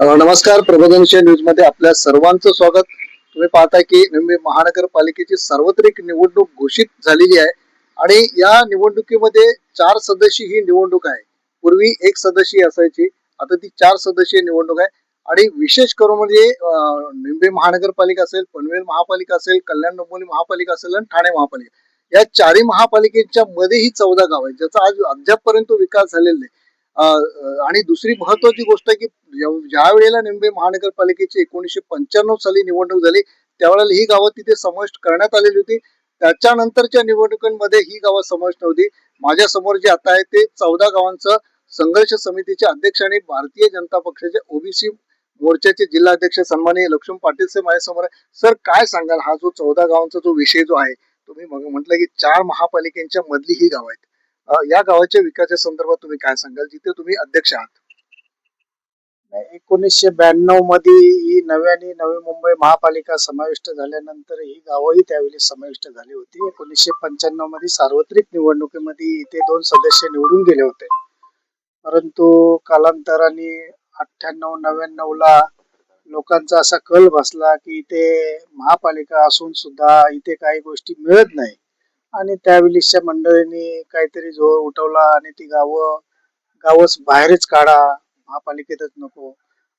नमस्कार. प्रबोधनशील न्यूजमध्ये आपल्या सर्वांचं स्वागत. तुम्ही पाहताय की मुंबई महानगरपालिकेची सार्वत्रिक निवडणूक घोषित झालेली आहे. आणि या निवडणुकीमध्ये चार सदस्य ही निवडणूक आहे. पूर्वी एक सदस्य असायची. आता ती चार सदस्यीय निवडणूक आहे. आणि विशेष करून म्हणजे मुंबई महानगरपालिका असेल पनवेल महापालिका असेल कल्याण डोंबिवली महापालिका असेल आणि ठाणे महापालिका. या चारही महापालिकेच्या मध्ये ही चौदा गाव आहेत ज्याचा आज अद्यापपर्यंत विकास झालेला नाही. आणि दुसरी महत्वाची गोष्ट आहे की ज्या वेळेला मुंबई महानगरपालिकेची एकोणीसशे पंच्याण्णव साली निवडणूक झाली त्यावेळेला ही गावं तिथे समाविष्ट करण्यात आलेली होती. त्याच्यानंतरच्या निवडणुकांमध्ये ही गावं समाविष्ट नव्हती. माझ्यासमोर जे आता आहे ते चौदा गावांचं संघर्ष समितीचे अध्यक्ष आणि भारतीय जनता पक्षाचे ओबीसी मोर्चाचे जिल्हाध्यक्ष सन्माननीय लक्ष्मण पाटील साहेब माझ्यासमोर आहे. सर काय सांगाल? हा जो चौदा गावांचा जो विषय जो आहे तुम्ही म्हटलं की चार महापालिकेच्या मधली ही गाव आहेत. या गावाच्या विकासाच्या संदर्भात तुम्ही काय सांगाल? जिथे तुम्ही अध्यक्ष आहात. एकोणीसशे ब्याण्णवमध्ये ही नव्याने नवी मुंबई महापालिका समाविष्ट झाल्यानंतर ही गावही त्यावेळी समाविष्ट झाली होती. एकोणीसशे पंच्याण्णवमध्ये सार्वत्रिक निवडणुकीमध्ये इथे दोन सदस्य निवडून गेले होते. परंतु कालांतराने अठ्ठ्याण्णव नव्याण्णव ला लोकांचा असा कल बसला की इथे महापालिका असून सुद्धा इथे काही गोष्टी मिळत नाही. आणि त्यावेळीच्या मंडळींनी काहीतरी जोर उठवला आणि ती गावं गावच बाहेरच काढा महापालिकेतच नको.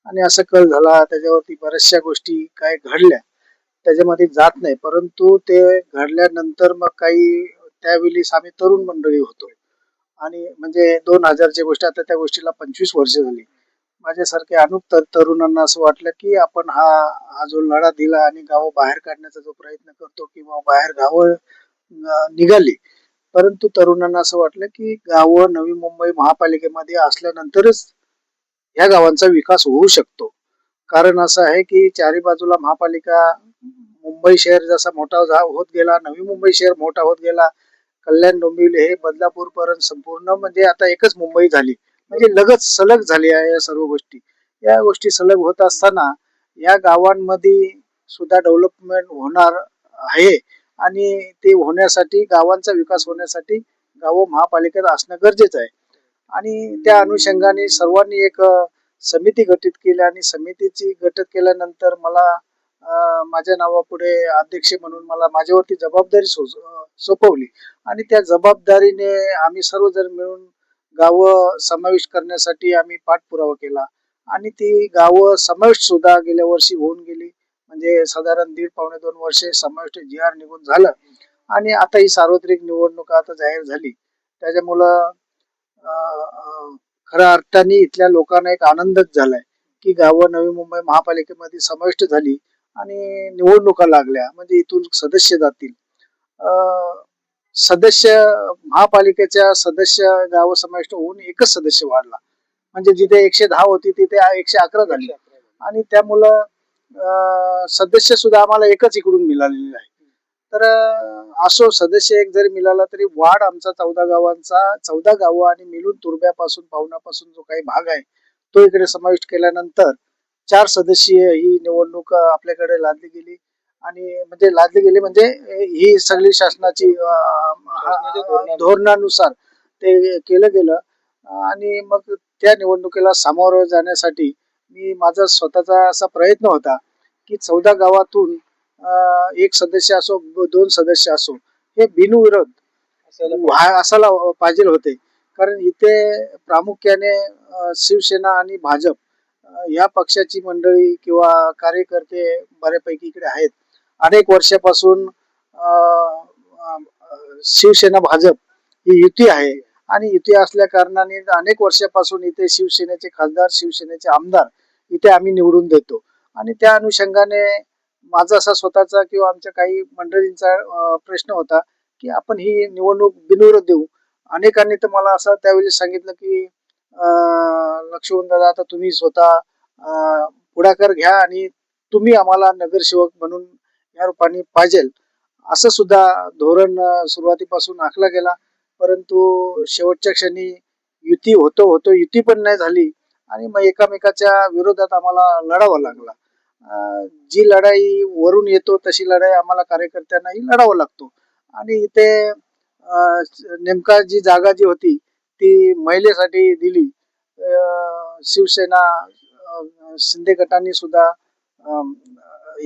आणि असं कल झाला त्याच्यावरती बऱ्याचशा गोष्टी काय घडल्या. त्याच्यामध्ये जात नाही परंतु ते घडल्यानंतर मग काही त्यावेळेस आम्ही तरुण मंडळी होतो आणि म्हणजे दोन हजारची गोष्ट आता त्या गोष्टीला पंचवीस वर्ष झाली. माझ्यासारखे अनेक तर तरुणांना असं वाटलं की आपण हा हा जो लढा दिला आणि गावं बाहेर काढण्याचा जो प्रयत्न करतो किंवा बाहेर गावं निघाली. परंतु तरुणांना असं वाटलं की गावं नवी मुंबई महापालिकेमध्ये असल्यानंतरच ह्या गावांचा विकास होऊ शकतो. कारण असं आहे की चारी बाजूला महापालिका मुंबई शहर जसा मोठा होत गेला नवी मुंबई शहर मोठा होत गेला कल्याण डोंबिवली हे बदलापूर पर्यंत संपूर्ण म्हणजे आता एकच मुंबई झाली. म्हणजे लगत सलग झाली आहे या सर्व गोष्टी. या गोष्टी सलग होत असताना या गावांमध्ये सुद्धा डेव्हलपमेंट होणार आहे. आणि ते होण्यासाठी गावांचा विकास होण्यासाठी गावं महापालिकेत असणं गरजेचं आहे. आणि त्या अनुषंगाने सर्वांनी एक समिती गठीत केली आणि समितीची गठीत केल्यानंतर मला माझ्या नावापुढे अध्यक्ष म्हणून मला माझ्यावरती जबाबदारी सो- सोपवली. आणि त्या जबाबदारीने आम्ही सर्वजण मिळून गावं समाविष्ट करण्यासाठी आम्ही पाठपुरावा केला. आणि ती गावं समाविष्ट सुद्धा गेल्या वर्षी होऊन गेली. म्हणजे साधारण दीड पावणे दोन वर्षे समाविष्ट जी आर निघून झालं. आणि आता ही सार्वत्रिक निवडणूक आता जाहीर झाली. त्याच्यामुळं खऱ्या अर्थाने इथल्या लोकांना एक आनंदच झालाय की गावं नवी मुंबई महापालिकेमध्ये समाविष्ट झाली आणि निवडणुका लागल्या. म्हणजे इथून सदस्य जातील. सदस्य महापालिकेच्या सदस्य गाव समाविष्ट होऊन एकच सदस्य वाढला. म्हणजे जिथे एकशे दहा होती तिथे एकशे अकरा झाली. आणि त्यामुळं सदस्य सुद्धा आम्हाला एकच इकडून मिळालेले आहे. तर असो सदस्य एक जरी मिळाला तरी वाढ आमचा चौदा गावांचा चौदा गावं आणि मिळून तुर्ब्यापासून पाहुण्यापासून जो काही भाग आहे तो इकडे समाविष्ट केल्यानंतर चार सदस्यीय ही निवडणूक आपल्याकडे लादली गेली. आणि म्हणजे लादली गेली म्हणजे ही सगळी शासनाची धोरणानुसार. ते केलं गेलं. आणि मग त्या निवडणुकीला सामोरं जाण्यासाठी मी माझा स्वतःचा असा प्रयत्न होता की चौदा गावातून एक सदस्य असो दोन सदस्य असो हे बिनविरोध असायला पाहिजे. होते. कारण इथे प्रामुख्याने शिवसेना आणि भाजप या पक्षाची मंडळी किंवा कार्यकर्ते बऱ्यापैकी इकडे आहेत. अनेक वर्षापासून शिवसेना भाजप ही युती आहे. आणि युती असल्या कारणाने अनेक वर्षापासून इथे शिवसेनेचे खासदार शिवसेनेचे आमदार इथे आम्ही निवडून देतो. आणि त्या अनुषंगाने माझा असा स्वतःचा किंवा आमच्या काही मंडळींचा प्रश्न होता की आपण ही निवडणूक बिनविरोध देऊ. अनेकांनी तर मला असं त्यावेळी सांगितलं की लक्ष्मण दादा आता तुम्ही स्वतः पुढाकार घ्या आणि तुम्ही आम्हाला नगरसेवक म्हणून या रूपाने पाहिजे. असं सुद्धा धोरण सुरुवातीपासून आखला गेला. परंतु शेवटच्या क्षणी युती होतो होतो युती पण नाही झाली. आणि मग एकामेकाच्या विरोधात आम्हाला लढावं लागला. जी लढाई वरून येतो तशी लढाई आम्हाला कार्यकर्त्यांनाही लढावा लागतो. आणि इथे नेमका जी जागा जी होती ती महिलेसाठी दिली. शिवसेना शिंदे गटाने सुद्धा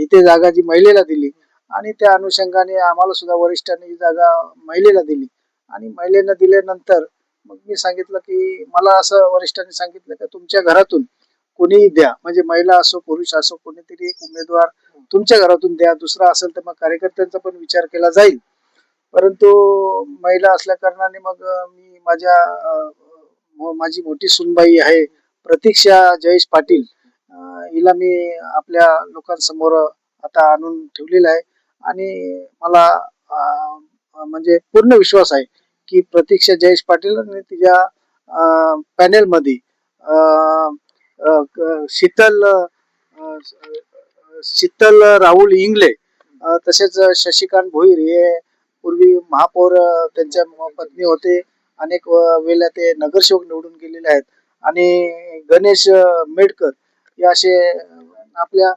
इथे जागा जी महिलेला दिली. आणि त्या अनुषंगाने आम्हाला सुद्धा वरिष्ठांनी ही जागा महिलेला दिली. आणि महिलेनं दिल्यानंतर मग मी सांगितलं की मला असं वरिष्ठांनी सांगितलं की तुमच्या घरातून कोणीही द्या. म्हणजे महिला असो पुरुष असो कोणीतरी एक उमेदवार तुमच्या घरातून द्या. दुसरा असेल तर मग कार्यकर्त्यांचा पण विचार केला जाईल. परंतु महिला असल्या कारणाने मग मी माझ्या माझी मोठी सुनबाई आहे प्रतीक्षा जयेश पाटील. हिला मी आपल्या लोकांसमोर आता आणून ठेवलेलं आहे. आणि मला म्हणजे पूर्ण विश्वास आहे. की प्रतीक्षा जयेश पाटील आणि तिच्या पॅनेलमध्ये शीतल शीतल राहुल इंगले तसेच शशिकांत भोईर हे पूर्वी महापौर त्यांच्या पत्नी होते. अनेक वेळेला ते नगरसेवक निवडून गेलेले आहेत. आणि गणेश मेडकर हे असे आपल्या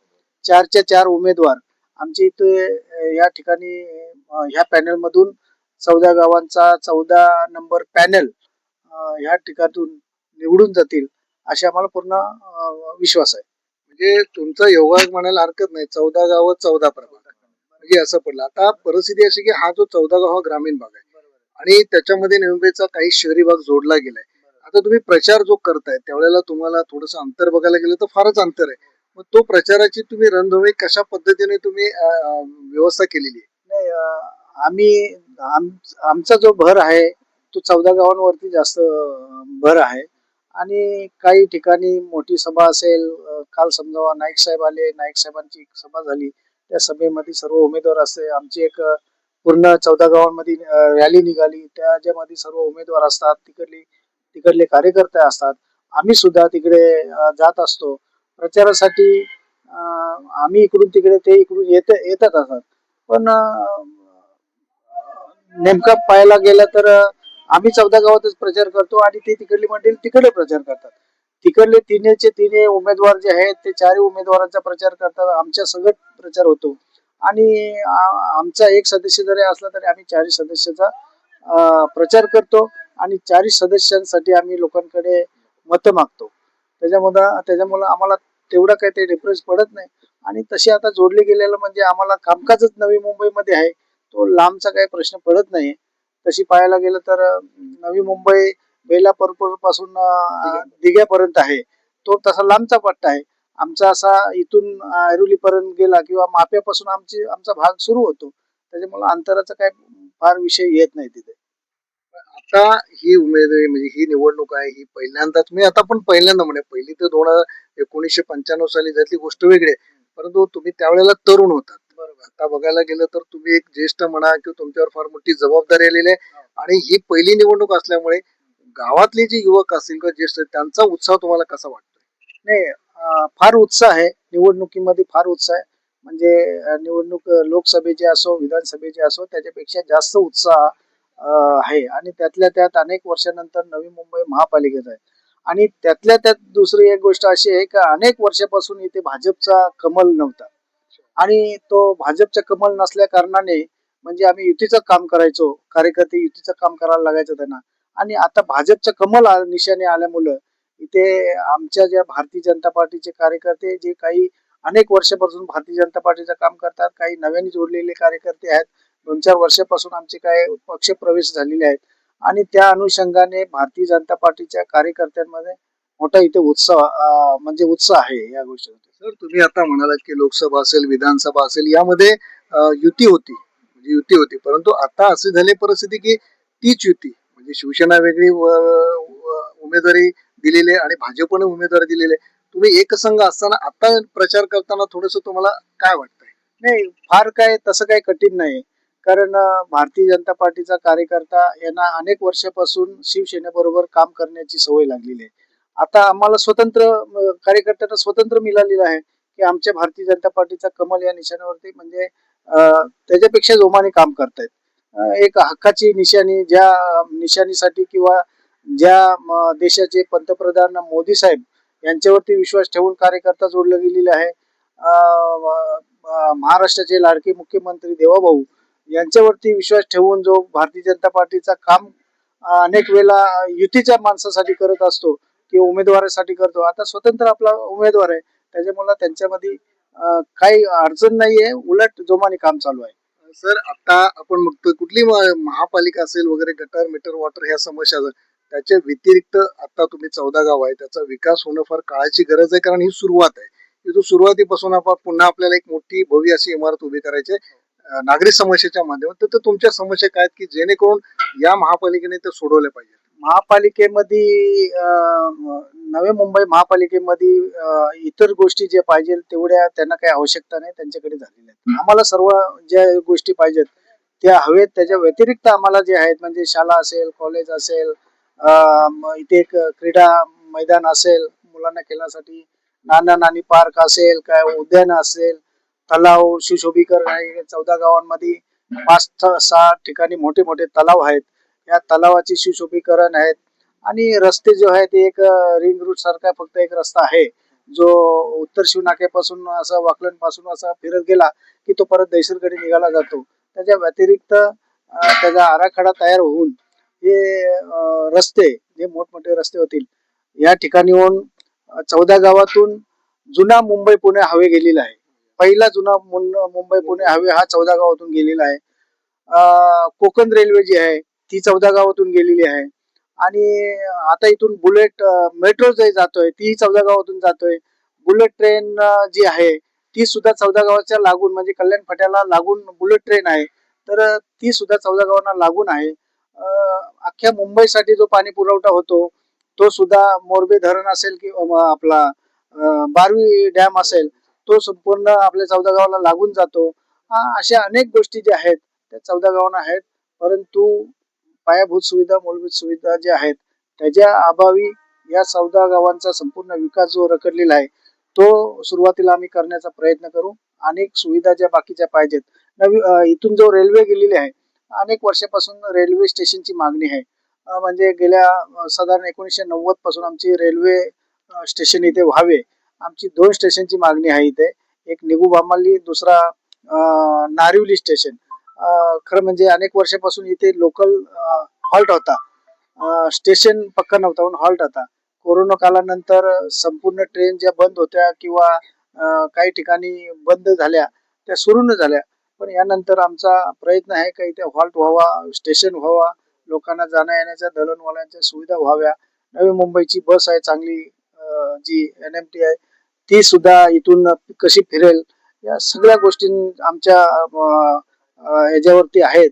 चारच्या चार उमेदवार. आमच्या इथे या ठिकाणी ह्या पॅनलमधून मधून चौदा गावांचा चौदा नंबर पॅनल ह्या ठिकाणून निवडून जातील असे आम्हाला पूर्ण विश्वास आहे. म्हणजे तुमचा योगा म्हणायला हरकत नाही. चौदा गाव चौदा प्रभाग. म्हणजे असं पडलं. आता परिस्थिती अशी की हा जो चौदा गाव हा ग्रामीण भाग आहे. आणि त्याच्यामध्ये निवडणुकीचा काही शहरी भाग जोडला गेलाय. आता तुम्ही प्रचार जो करताय त्यावेळेला तुम्हाला थोडस अंतर बघायला गेलं तर फारच अंतर आहे. मग तो प्रचाराची तुम्ही रणधुमाळी कशा पद्धतीने तुम्ही व्यवस्था केलेली आहे? नाही आम्ही आम- आमचा जो भर आहे तो चौदा गावांवरती जास्त भर आहे. आणि काही ठिकाणी मोठी सभा असेल काल समजावा नाईक साहेब आले नाईक साहेबांची एक सभा झाली त्या सभेमध्ये सर्व उमेदवार असते. आमची एक पूर्ण चौदा गावांमध्ये रॅली निघाली. त्याच्यामध्ये सर्व उमेदवार असतात. तिकडली तिकडले कार्यकर्ते असतात. आम्ही सुद्धा तिकडे जात असतो. प्रचारासाठी आम्ही इकडून तिकडे ते इकडून येत येतात असतात. पण नेमका पाहायला गेलं तर आम्ही चौदा गावातच प्रचार करतो आणि ते तिकडली मंडळी तिकडे प्रचार करतात. तिकडले तिन्हीचे तिने उमेदवार जे आहेत ते चारही उमेदवारांचा प्रचार करतात. आमच्या सगळं प्रचार होतो. आणि आमचा एक सदस्य जरी असला तरी आम्ही चारही सदस्याचा प्रचार करतो आणि चारही सदस्यांसाठी आम्ही लोकांकडे मतं मागतो. त्याच्यामुळं त्याच्यामुळं आम्हाला तेवढं काही ते डिफरन्स पडत नाही. आणि तसे आता जोडले गेलेलं म्हणजे आम्हाला कामकाजच नवी मुंबईमध्ये आहे. तो लांबचा काही प्रश्न पडत नाही तशी पाहायला गेलं तर नवी मुंबई बेलापूरपासून अं, दिघ्यापर्यंत आहे. तो तसा लांबचा पट्टा आहे. आमचा असा इथून ऐरोली पर्यंत गेला किंवा माप्यापासून आमची आमचा भाग सुरू होतो. त्याच्यामुळे अंतराचा काही फार विषय येत नाही तिथे. आता ही उमेदवारी म्हणजे ही निवडणूक आहे ही पहिल्यांदाच मी आता पण पहिल्यांदा म्हणे पहिली तर दोन हजार एकोणीसशे पंच्याण्णव साली त्यातली गोष्ट वेगळी आहे. परंतु तुम्ही त्यावेळेला तरुण होतात. आता बघायला गेलं तर तुम्ही एक ज्येष्ठ म्हणा किंवा तुमच्यावर फार मोठी जबाबदारी आलेली आहे. आणि ही पहिली निवडणूक असल्यामुळे गावातले जे युवक असतील किंवा ज्येष्ठ त्यांचा उत्साह तुम्हाला कसा वाटतो नाही फार उत्साह आहे. निवडणुकीमध्ये फार उत्साह आहे. म्हणजे निवडणूक लोकसभेचे लोकसभेची असो विधानसभेची असो त्याच्यापेक्षा जास्त उत्साह आहे. आणि त्यातल्या त्यात अनेक वर्षानंतर नवी मुंबई महापालिकेत आहे. आणि त्यातल्या त्यात दुसरी एक गोष्ट अशी आहे की अनेक वर्षापासून इथे भाजपचा कमल नव्हता. आणि तो भाजपचा कमल नसल्या कारणाने म्हणजे आम्ही युतीचं काम करायचो कार्यकर्ते युतीचं काम करायला लागायचं त्यांना. आणि आता भाजपचं कमल निशाने आल्यामुळं इथे आमच्या ज्या भारतीय जनता पार्टीचे कार्यकर्ते जे काही अनेक वर्षापासून भारतीय जनता पार्टीचं काम करतात काही नव्याने जोडलेले कार्यकर्ते आहेत. दोन चार वर्षापासून आमचे काय पक्ष प्रवेश झालेले आहेत. आणि त्या अनुषंगाने भारतीय जनता पार्टीच्या कार्यकर्त्यांमध्ये मोठा इथे उत्साह अं, म्हणजे उत्साह आहे या गोष्टीमध्ये सर तुम्ही आता म्हणालात की लोकसभा असेल विधानसभा असेल यामध्ये युती होती. म्हणजे युती होती. परंतु आता अशी झाली परिस्थिती की तीच युती. म्हणजे शिवसेना वेगळी उमेदवारी दिलेली आहे आणि भाजपने उमेदवारी दिलेली आहे. तुम्ही एकसंघ असताना आता प्रचार करताना थोडस तुम्हाला काय वाटतंय? नाही फार काय तसं काही कठीण नाही. कारण भारतीय जनता पार्टीचा कार्यकर्ता यांना अनेक वर्षापासून शिवसेनेबरोबर काम करण्याची सवय लागलेली आहे. आता आम्हाला स्वतंत्र कार्यकर्त्यांना स्वतंत्र मिळालेलं आहे की आमच्या भारतीय जनता पार्टीचा कमल या निशाण्यावरती म्हणजे त्याच्यापेक्षा जोमाने काम करतायत. एक हक्काची निशाणी ज्या निशाणीसाठी किंवा ज्या म, देशाचे पंतप्रधान मोदी साहेब यांच्यावरती विश्वास ठेवून कार्यकर्ता जोडलं गेलेले आहे. महाराष्ट्राचे लाडके मुख्यमंत्री देवाभाऊ यांच्यावरती विश्वास ठेवून जो भारतीय जनता पार्टीचा काम अनेक वेळेला युतीच्या माणसासाठी करत असतो की उमेदवारासाठी करतो. आता स्वतंत्र आपला उमेदवार आहे. त्याच्यामुळे त्यांच्यामध्ये काही अडचण नाहीये. उलट जोमाने काम चालू आहे. सर आता आपण बघतोय कुठली महापालिका असेल वगैरे गटर मीटर वॉटर ह्या समस्या त्याच्या व्यतिरिक्त आता तुम्ही चौदा गाव आहे. त्याचा विकास होणं फार काळाची गरज आहे कारण ही सुरुवात आहे. इथून सुरुवातीपासून आपण पुन्हा आपल्याला एक मोठी भव्य अशी इमारत उभी करायची आहे. समस्येच्या माध्यमातून. तर तुमच्या समस्या काय आहेत की जेणेकरून या महापालिकेने ते सोडवल्या पाहिजे? महापालिकेमध्ये नवी मुंबई महापालिकेमध्ये इतर गोष्टी जे पाहिजे तेवढ्या त्यांना काही आवश्यकता नाही त्यांच्याकडे झालेल्या आहेत. आम्हाला सर्व ज्या गोष्टी पाहिजेत त्या हवेत त्याच्या व्यतिरिक्त आम्हाला जे आहेत म्हणजे शाळा असेल कॉलेज असेल इथे एक क्रीडा मैदान असेल मुलांना खेळण्यासाठी नाना नानी पार्क असेल काय उद्यान असेल तलाव सुशोभीकरण आहे चौदा गावांमध्ये पाच सहा ठिकाणी मोठे मोठे तलाव आहेत. या तलावाचे सुशोभीकरण आहेत आणि रस्ते जो आहे ते एक रिंग रूट सारखा फक्त एक रस्ता आहे. जो उत्तर शिवनाक्यापासून असा वाकलनपासून असा फिरत गेला की तो परत दहिसरकडे निघाला जातो. त्याच्या व्यतिरिक्त त्याचा आराखडा तयार होऊन हे रस्ते जे मोठमोठे रस्ते होतील या ठिकाणीहून चौदा गावातून जुना मुंबई पुणे हवे गेलेला आहे. पहिला जुना मुंबई पुणे हवे हा चौदा गावातून गेलेला आहे. कोकण रेल्वे जी आहे ती चौदा गावातून गेलेली आहे. आणि आता इथून बुलेट मेट्रो जे जातोय ती चौदा गावातून जातोय. बुलेट ट्रेन जी आहे ती सुद्धा चौदा गावाच्या लागून म्हणजे कल्याण फट्याला लागून बुलेट ट्रेन आहे. तर ती सुद्धा चौदा गावांना लागून आहे. अख्ख्या मुंबईसाठी जो पाणी पुरवठा होतो तो सुद्धा मोरबे धरण असेल किंवा आपला बारवी डॅम असेल तो संपूर्ण आपल्या चौदा गावाला लागून जातो. अशा अनेक गोष्टी ज्या आहेत त्या चौदा गावांना आहेत. परंतु पायाभूत सुविधा मूलभूत सुविधा ज्या आहेत त्याच्या अभावी या चौदा गावांचा संपूर्ण विकास जो रखडलेला आहे तो सुरुवातीला आम्ही करण्याचा प्रयत्न करू. अनेक सुविधा ज्या बाकीच्या पाहिजेत. नवी इथून जो रेल्वे गेलेली आहे अनेक वर्षापासून रेल्वे स्टेशनची मागणी आहे. म्हणजे गेल्या साधारण एकोणीसशे नव्वदपासून आमची रेल्वे स्टेशन इथे व्हावे. आमची दोन स्टेशनची मागणी आहे इथे. एक निगू बामाली दुसरा नारिवली स्टेशन. खरं म्हणजे अनेक वर्षापासून इथे लोकल हॉल्ट होता. स्टेशन पक्का नव्हता पण हॉल्ट होता. कोरोना कालानंतर संपूर्ण ट्रेन ज्या बंद होत्या किंवा काही ठिकाणी बंद झाल्या त्या सुरू न झाल्या. पण यानंतर आमचा प्रयत्न आहे का इथे हॉल्ट व्हावा स्टेशन व्हावा लोकांना जाण्या येण्याच्या दळणवळणाच्या सुविधा व्हाव्या. नवी मुंबईची बस आहे चांगली जी एन एम टी आहे ती सुद्धा इथून कशी फिरेल या सगळ्या गोष्टी आमच्या याच्यावरती आहेत.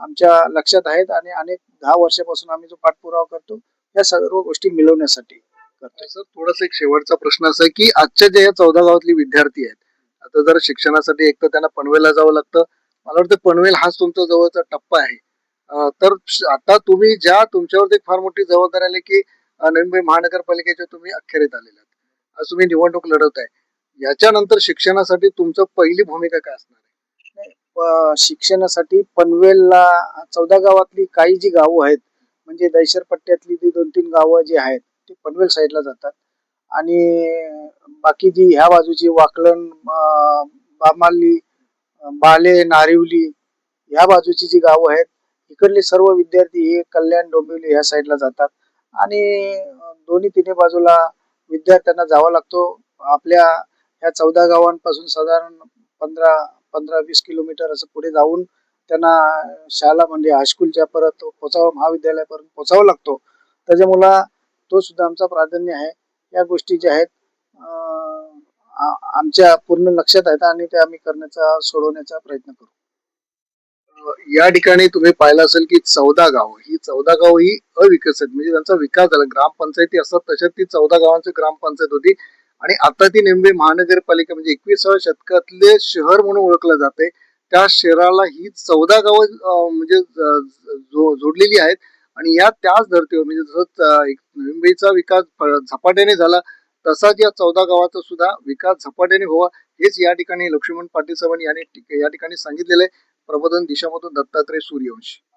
आमच्या लक्षात आहेत आणि अनेक दहा वर्षापासून आम्ही जो पाठपुरावा करतो या सर्व गोष्टी मिळवण्यासाठी करतो. सर थोडासा एक शेवटचा प्रश्न असा की आजच्या जे या चौदा गावातली विद्यार्थी आहेत आता जर शिक्षणासाठी एक तर त्यांना पनवेलला जावं लागतं. मला वाटतं पनवेल हाच तुमचा जवळचा टप्पा आहे. तर आता तुम्ही ज्या तुमच्यावरती एक फार मोठी जबाबदारी आली की अं, नवी मुंबई महानगरपालिकेच्या तुम्ही अखेरीत आलेल्या आहात. आज तुम्ही निवडणूक लढवत आहे याच्यानंतर शिक्षणासाठी तुमचं पहिली भूमिका काय असणार? शिक्षणासाठी पनवेलला चौदा गावातली काही जी गावं आहेत म्हणजे दैशर पट्ट्यातली ती दोन तीन गावं जी आहेत ती पनवेल साईडला जातात. आणि बाकी जी ह्या बाजूची वाकलन बामाली बाले नारिवली ह्या बाजूची जी गावं आहेत इकडले सर्व विद्यार्थी हे कल्याण डोंबिवली ह्या साईडला जातात. आणि दोन्ही तिन्ही बाजूला विद्यार्थ्यांना जावा लागतो. आपल्या ह्या चौदा गावांपासून साधारण पंधरा पंधरा वीस किलोमीटर असं पुढे जाऊन त्यांना शाळा म्हणजे हायस्कूलच्या परत पोचावं महाविद्यालयापर्यंत पोचावं लागतो. त्याच्यामुळं तो सुद्धा आमचा प्राधान्य आहे. या गोष्टी ज्या आहेत आमच्या पूर्ण लक्षात आहेत आणि ते आम्ही करण्याचा सोडवण्याचा प्रयत्न करू. या ठिकाणी तुम्ही पाहिलं असेल की चौदा गाव. ही चौदा गाव ही अविकसित म्हणजे त्यांचा विकास झाला. ग्रामपंचायती असतात तशात ती चौदा गावांची ग्रामपंचायत होती. आणि आता ती नेमकी महानगरपालिका म्हणजे एकविसाव्या शतकातले शहर म्हणून ओळखलं जाते. त्या शहराला ही चौदा गावं म्हणजे जो- जोडलेली आहेत. आणि या त्याच धर्तीवर म्हणजे जसं मुंबईचा विकास झपाट्याने झाला तसाच या चौदा गावाचा सुद्धा विकास झपाट्याने व्हावा हेच या ठिकाणी लक्ष्मण पाटील साहेबांनी यांनी या ठिकाणी सांगितलेलं आहे. प्रबोधन दिशामधून दत्तात्रय सूर्यवंशी.